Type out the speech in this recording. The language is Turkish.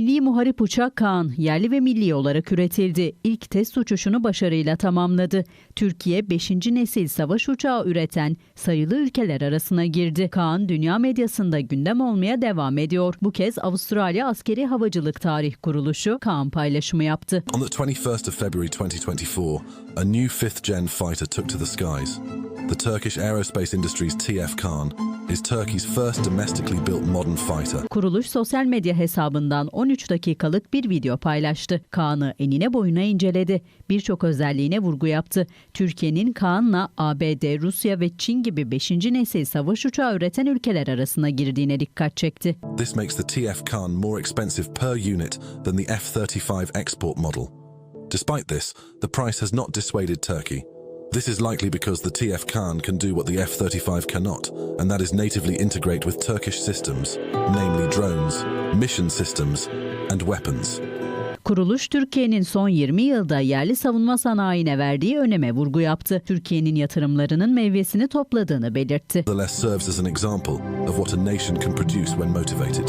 muharip uçak Kaan yerli ve milli olarak üretildi. İlk test uçuşunu başarıyla tamamladı. Türkiye 5. nesil savaş uçağı üreten sayılı ülkeler arasına girdi. Kaan dünya medyasında gündem olmaya devam ediyor. Bu kez Avustralya Askeri Havacılık Tarih Kuruluşu Kaan paylaşımı yaptı. On the 21st of February 2024, a new fifth gen fighter took to the skies. The Turkish Aerospace Industries TF Khan is Turkey's first domestically built modern fighter. Kuruluş sosyal medya hesabından 13 dakikalık bir video paylaştı. Kaan'ı enine boyuna inceledi. Birçok özelliğine vurgu yaptı. Türkiye'nin Kaan'la ABD, Rusya ve Çin gibi 5. nesil savaş uçağı üreten ülkeler arasına girdiğine dikkat çekti. This makes the TF Khan more expensive per unit than the F 35 export model. Despite this, the price has not dissuaded Turkey. This is likely because the TF Khan can do what the F 35 cannot, and that is natively integrate with Turkish systems, namely drones, mission systems, and weapons. Kuruluş Türkiye'nin son 20 yılda yerli savunma sanayine verdiği öneme vurgu yaptı. Türkiye'nin yatırımlarının meyvesini topladığını belirtti. Nevertheless, serves as an example of what a nation can produce when motivated.